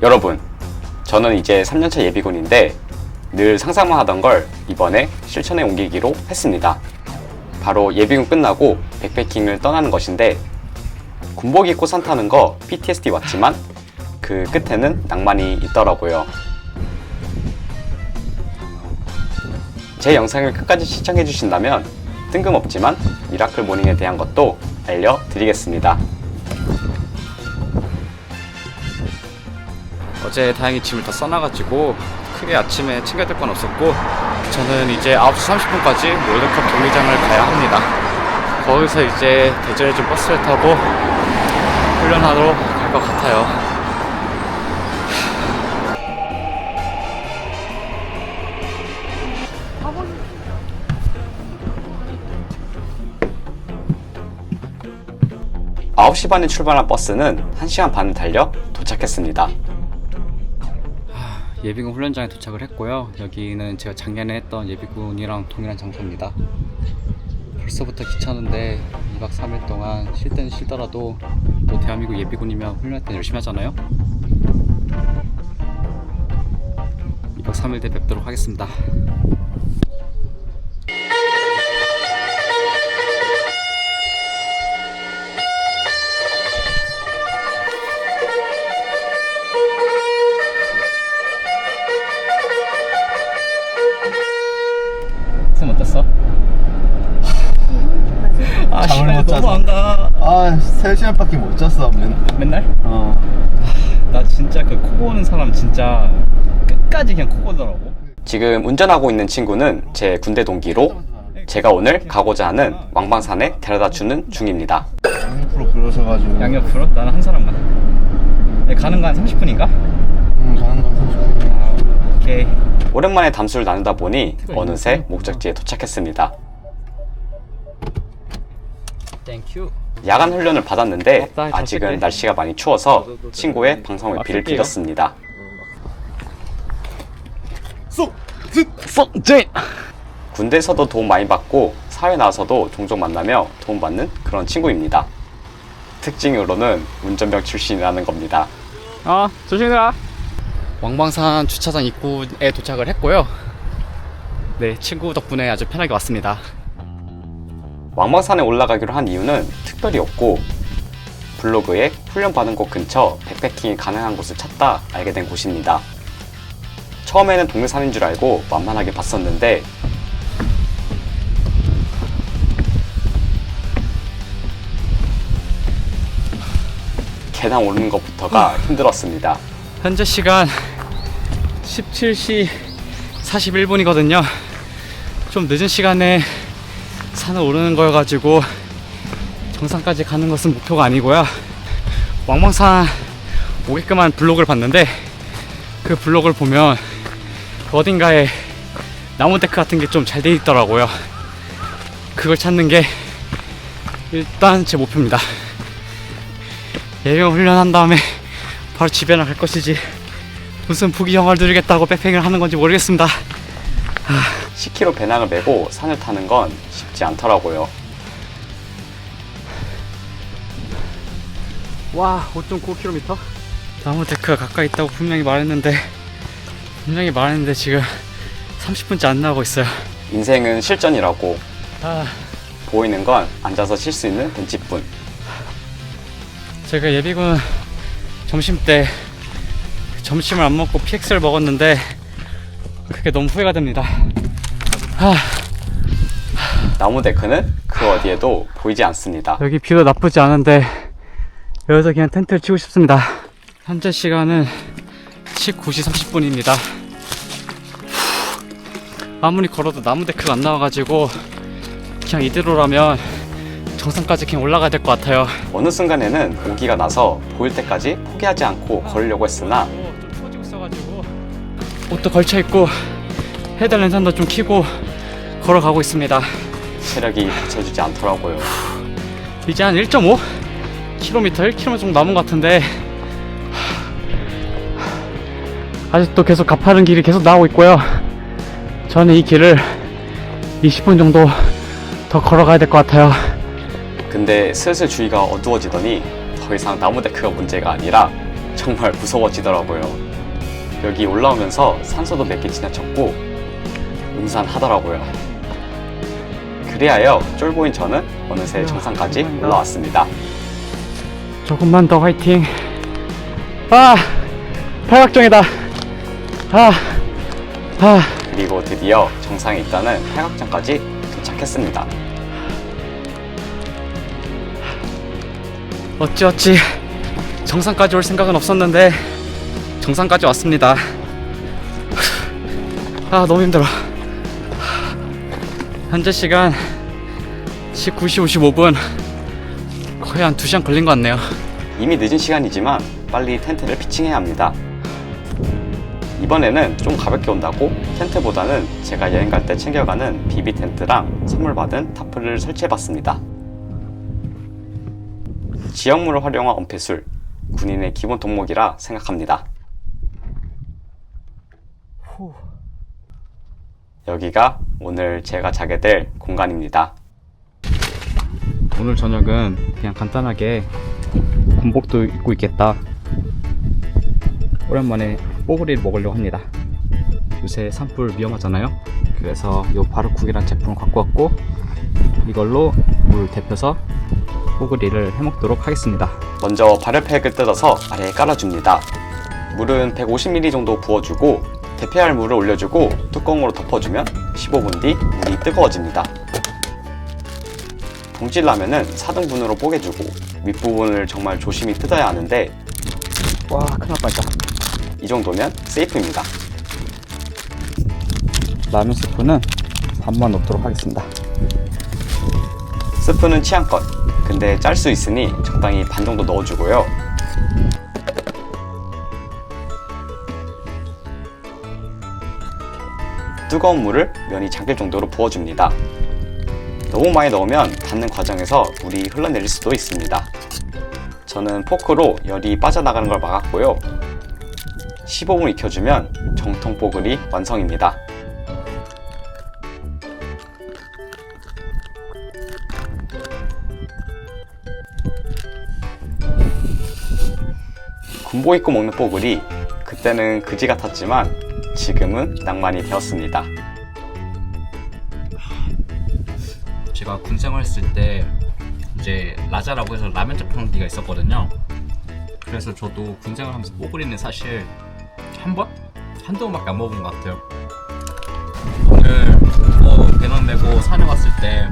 여러분, 저는 이제 3년차 예비군인데 늘 상상만 하던 걸 이번에 실천에 옮기기로 했습니다. 바로 예비군 끝나고 백패킹을 떠나는 것인데 군복 입고 산 타는 거 PTSD 왔지만 그 끝에는 낭만이 있더라고요. 제 영상을 끝까지 시청해 주신다면 뜬금없지만 미라클 모닝에 대한 것도 알려드리겠습니다. 어제 다행히 짐을 다 써놔가지고 크게 아침에 챙겨야 될 건 없었고 저는 이제 9시 30분까지 월드컵 경기장을 가야 합니다. 거기서 이제 대전에 좀 버스를 타고 훈련하러 갈 것 같아요. 아홉 시 반에 출발한 버스는 1시간 반을 달려 도착했습니다. 예비군 훈련장에 도착을 했고요. 여기는 제가 작년에 했던 예비군이랑 동일한 장소입니다. 벌써부터 귀찮은데 2박 3일 동안 쉴 때는 쉬더라도 또 대한민국 예비군이면 훈련할 때 열심히 하잖아요. 2박 3일 때 뵙도록 하겠습니다. 시간밖에 못 잤어. 맨, 맨날? 어. 나 진짜 그 코 고는 사람 진짜 끝까지 그냥 코 고더라고. 지금 운전하고 있는 친구는 제 군대 동기로 제가 오늘 가고자 하는 왕방산에 데려다 주는 중입니다. 양옆으로 그러셔가지고. 양옆으로? 나는 한 사람만. 네, 가는 거 한 30분인가? 응, 가는 건 30분. 아, 오케이. 오랜만에 담수를 나누다 보니 어느새 목적지에 도착했습니다. 땡큐. 야간 훈련을 받았는데 잘 아직은. 날씨가 많이 추워서 친구의 방송 회피를 쓸게요. 빌었습니다. 쏙! 썩진! 군대에서도 도움 많이 받고 사회 나와서도 종종 만나며 도움받는 그런 친구입니다. 특징으로는 운전병 출신이라는 겁니다. 어, 조심히 가. 왕방산 주차장 입구에 도착을 했고요. 네, 친구 덕분에 아주 편하게 왔습니다. 왕방산에 올라가기로 한 이유는 특별히 없고 블로그에 훈련받은 곳 근처 백패킹이 가능한 곳을 찾다 알게 된 곳입니다. 처음에는 동네 산인 줄 알고 만만하게 봤었는데 계단 오르는 것부터가 힘들었습니다. 현재 시간 17시 41분이거든요. 좀 늦은 시간에 산을 오르는 거여가지고 정상까지 가는 것은 목표가 아니고요. 왕방산 오게끔 한 블록을 봤는데 그 블록을 보면 그 어딘가에 나무 데크 같은 게 좀 잘 돼 있더라고요. 그걸 찾는 게 일단 제 목표입니다. 예경 훈련한 다음에 바로 집에 나 갈 것이지 무슨 부귀영화를 누리겠다고 백팩을 하는 건지 모르겠습니다. 10km 배낭을 메고 산을 타는 건 쉽지 않더라고요. 와, 5.9km? 나무 데크가 가까이 있다고 분명히 말했는데 분명히 말했는데 지금 30분째 안 나오고 있어요. 인생은 실전이라고 아, 보이는 건 앉아서 쉴 수 있는 벤치뿐. 제가 예비군 점심 때 점심을 안 먹고 PX를 먹었는데 그게 너무 후회가 됩니다. 아, 나무 데크는 그 어디에도 보이지 않습니다. 여기 뷰도 나쁘지 않은데 여기서 그냥 텐트를 치고 싶습니다. 현재 시간은 19시 30분입니다. 아무리 걸어도 나무 데크가 안 나와가지고 그냥 이대로라면 정상까지 그냥 올라가야 될 것 같아요. 어느 순간에는 오기가 나서 보일 때까지 포기하지 않고 걸으려고 했으나 좀 추워지고 있어가지고 옷도 걸쳐 입고 헤드 랜선도 좀 켜고 걸어가고 있습니다. 체력이 받쳐주지 않더라고요. 이제 한 1.5 km, 1km 정도 남은 것 같은데 아직도 계속 가파른 길이 계속 나오고 있고요. 저는 이 길을 20분 정도 더 걸어가야 될 것 같아요. 근데 슬슬 주위가 어두워지더니 더 이상 나무 데크가 문제가 아니라 정말 무서워지더라고요. 여기 올라오면서 산소도 몇 개 지나쳤고 음산하더라고요. 그리하여 쫄보인 저는 어느새 정상까지 올라왔습니다. 조금만 더 화이팅. 아, 팔각정이다. 아, 아, 그리고 드디어 정상에 있다는 팔각정까지 도착했습니다. 어찌 어찌 정상까지 올 생각은 없었는데 정상까지 왔습니다. 아, 너무 힘들어. 현재 시간 19시 55분. 거의 한 2시간 걸린 것 같네요. 이미 늦은 시간이지만 빨리 텐트를 피칭해야 합니다. 이번에는 좀 가볍게 온다고 텐트보다는 제가 여행 갈 때 챙겨가는 비비 텐트랑 선물 받은 타프를 설치해봤습니다. 지역물을 활용한 엄폐술, 군인의 기본 덕목이라 생각합니다. 여기가 오늘 제가 자게 될 공간입니다. 오늘 저녁은 그냥 간단하게 군복도 입고 있겠다. 오랜만에 뽀글이를 먹으려고 합니다. 요새 산불 위험하잖아요. 그래서 요 바르쿡이란 제품을 갖고 왔고 이걸로 물 데펴서 뽀글이를 해먹도록 하겠습니다. 먼저 발열팩을 뜯어서 아래에 깔아줍니다. 물은 150ml 정도 부어주고 대패할 물을 올려주고 뚜껑으로 덮어주면 15분 뒤 물이 뜨거워집니다. 봉질라면은 4등분으로 뽀개주고 윗부분을 정말 조심히 뜯어야 하는데 와 큰일 날 뻔했다. 이 정도면 세이프입니다. 라면 스프는 반만 넣도록 하겠습니다. 스프는 취향껏 근데 짤 수 있으니 적당히 반 정도 넣어주고요. 뜨거운 물을 면이 잠길 정도로 부어줍니다. 너무 많이 넣으면 닫는 과정에서 물이 흘러내릴 수도 있습니다. 저는 포크로 열이 빠져나가는 걸 막았고요. 15분 익혀주면 정통 뽀글이 완성입니다. 군복 입고 먹는 뽀글이 그때는 그지 같았지만 지금은 낭만이 되었습니다. 제가 군 생활 했을 때 이제 라자라고 해서 라면 자판기가 있었거든요. 그래서 저도 군 생활하면서 뽀글이는 사실 한 번? 한두 번밖에 안 먹어본 것 같아요. 오늘 뭐 배낭 메고 산에 갔을 때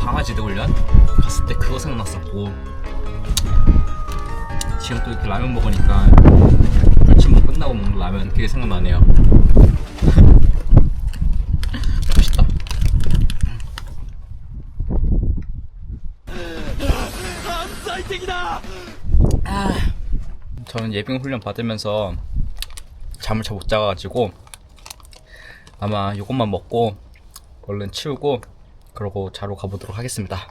강아지 대훈련 갔을 때 그거 생각났었고 지금 또 이렇게 라면 먹으니까 끝나고 먹는 라면 그게 생각나네요. 맛있다. 저는 예비군 훈련 받으면서 잠을 잘 못 자가지고 아마 이것만 먹고 얼른 치우고 그러고 자러 가보도록 하겠습니다.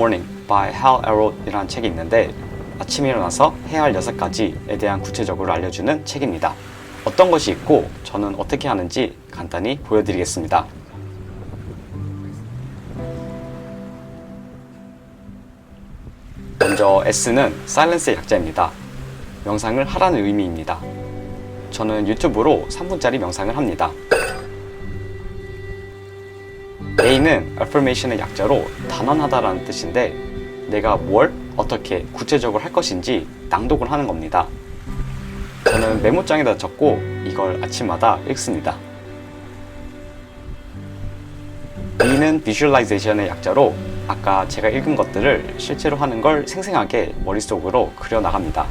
Morning by Hal Elrod이라는 책이 있는데 아침에 일어나서 해야 할 6가지에 대한 구체적으로 알려주는 책입니다. 어떤 것이 있고 저는 어떻게 하는지 간단히 보여드리겠습니다. 먼저 S는 Silence의 약자입니다. 명상을 하라는 의미입니다. 저는 유튜브로 3분짜리 명상을 합니다. A는 affirmation의 약자로 단언하다라는 뜻인데 내가 뭘 어떻게 구체적으로 할 것인지 낭독을 하는 겁니다. 저는 메모장에다 적고 이걸 아침마다 읽습니다. B는 visualization의 약자로 아까 제가 읽은 것들을 실제로 하는 걸 생생하게 머릿속으로 그려 나갑니다.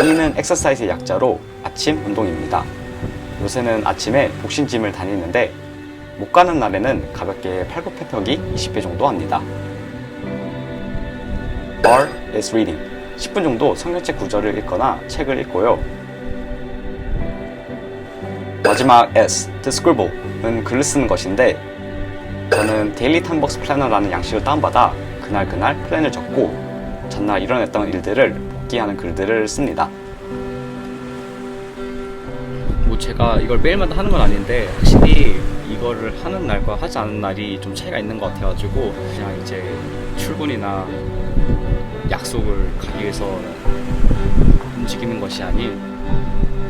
E는 exercise의 약자로 아침 운동입니다. 요새는 아침에 복싱짐을 다니는데 못 가는 날에는 가볍게 팔굽혀펴기 20회 정도 합니다. R is reading. 10분 정도 성경책 구절을 읽거나 책을 읽고요. 마지막 S, the scribble은 글을 쓰는 것인데 저는 데일리 탐벅스 플래너라는 양식을 다운받아 그날 그날 플랜을 적고 전날 일어났던 일들을 복기하는 글들을 씁니다. 뭐 제가 이걸 매일마다 하는 건 아닌데 확실히 이거를 하는 날과 하지 않은 날이 좀 차이가 있는 것 같아가지고 그냥 이제 출근이나 약속을 가기 위해서 움직이는 것이 아닌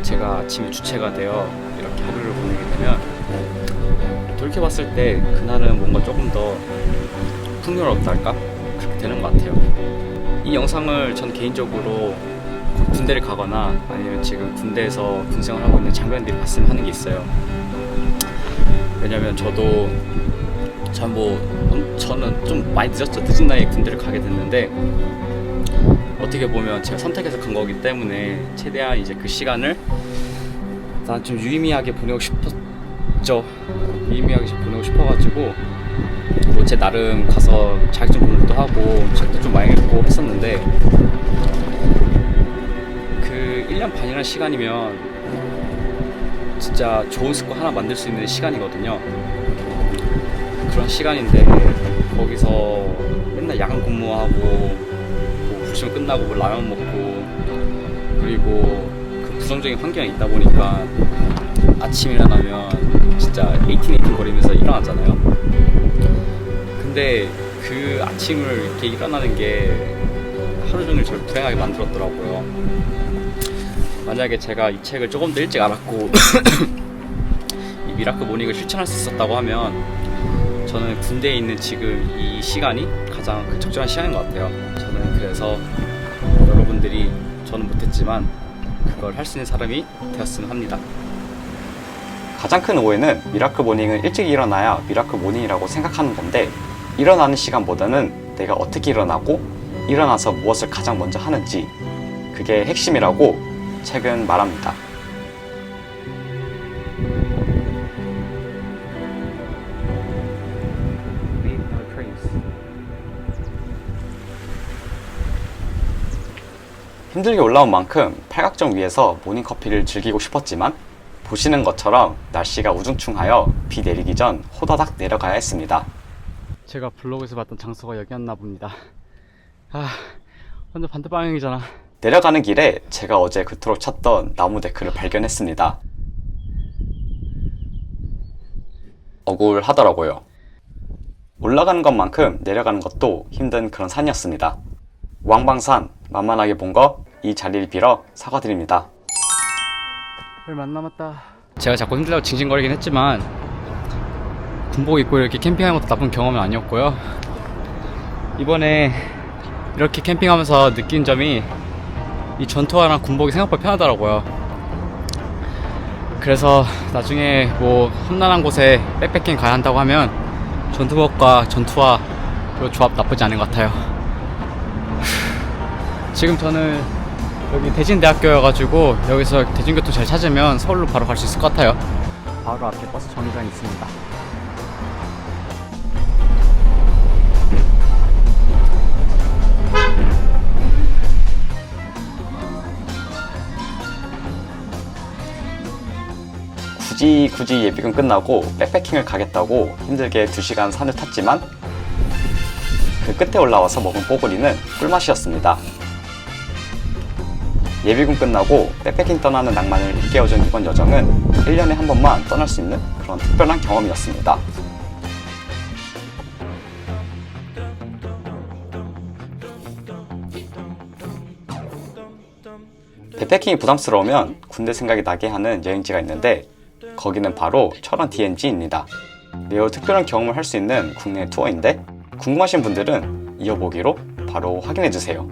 제가 아침에 주체가 되어 이렇게 하루를 보내게 되면 돌이켜봤을 때 그날은 뭔가 조금 더 풍요롭달까 그렇게 되는 것 같아요. 이 영상을 전 개인적으로 군대를 가거나 아니면 지금 군대에서 군생활 하고 있는 장병들이 봤으면 하는 게 있어요. 왜냐면 저도 전뭐 저는 좀 많이 늦었죠. 늦은 나이에 군대를 가게 됐는데 어떻게 보면 제가 선택해서 간 거기 때문에 최대한 이제 그 시간을 난 좀 유의미하게 보내고 싶었죠. 유의미하게 좀 보내고 싶어가지고 뭐제 나름 가서 자격증 공부도 하고 책도 좀 많이 읽고 했었는데 그 1년 반이라는 시간이면 진짜 좋은 습관 하나 만들 수 있는 시간이거든요. 그런 시간인데 거기서 맨날 야간 근무하고 뭐 불시험 끝나고 뭐 라면 먹고 그리고 그 부정적인 환경에 있다 보니까 아침 일어나면 진짜 1818 거리면서 일어나잖아요. 근데 그 아침을 이렇게 일어나는 게 하루 종일 저를 불행하게 만들었더라고요. 만약에 제가 이 책을 조금 더 일찍 알았고 이 미라클 모닝을 실천할 수 있었다고 하면 저는 군대에 있는 지금 이 시간이 가장 그 적절한 시간인 것 같아요. 저는 그래서 여러분들이 저는 못했지만 그걸 할 수 있는 사람이 되었으면 합니다. 가장 큰 오해는 미라클 모닝은 일찍 일어나야 미라클 모닝이라고 생각하는 건데 일어나는 시간보다는 내가 어떻게 일어나고 일어나서 무엇을 가장 먼저 하는지 그게 핵심이라고 책은 말합니다. 힘들게 올라온 만큼 팔각정 위에서 모닝커피를 즐기고 싶었지만 보시는 것처럼 날씨가 우중충하여 비 내리기 전 호다닥 내려가야 했습니다. 제가 블로그에서 봤던 장소가 여기였나 봅니다. 아, 완전 반대 방향이잖아. 내려가는 길에 제가 어제 그토록 찾던 나무 데크를 발견했습니다. 억울하더라고요. 올라가는 것만큼 내려가는 것도 힘든 그런 산이었습니다. 왕방산 만만하게 본 거 이 자리를 빌어 사과드립니다. 얼마 안 남았다. 제가 자꾸 힘들다고 징징거리긴 했지만 군복 입고 이렇게 캠핑하는 것도 나쁜 경험은 아니었고요. 이번에 이렇게 캠핑하면서 느낀 점이 이 전투화랑 군복이 생각보다 편하더라고요. 그래서 나중에 뭐 험난한 곳에 백패킹 가야 한다고 하면 전투복과 전투화 그 조합 나쁘지 않은 것 같아요. 지금 저는 여기 대진대학교여가지고 여기서 대중교통 잘 찾으면 서울로 바로 갈 수 있을 것 같아요. 바로 앞에 버스 정류장이 있습니다. 굳이 예비군 끝나고 백패킹을 가겠다고 힘들게 2시간 산을 탔지만 그 끝에 올라와서 먹은 뽀글이는 꿀맛이었습니다. 예비군 끝나고 백패킹 떠나는 낭만을 일깨워준 이번 여정은 1년에 한 번만 떠날 수 있는 그런 특별한 경험이었습니다. 백패킹이 부담스러우면 군대 생각이 나게 하는 여행지가 있는데 거기는 바로 철원 DNG입니다. 매우 특별한 경험을 할 수 있는 국내 투어인데 궁금하신 분들은 이어보기로 바로 확인해 주세요.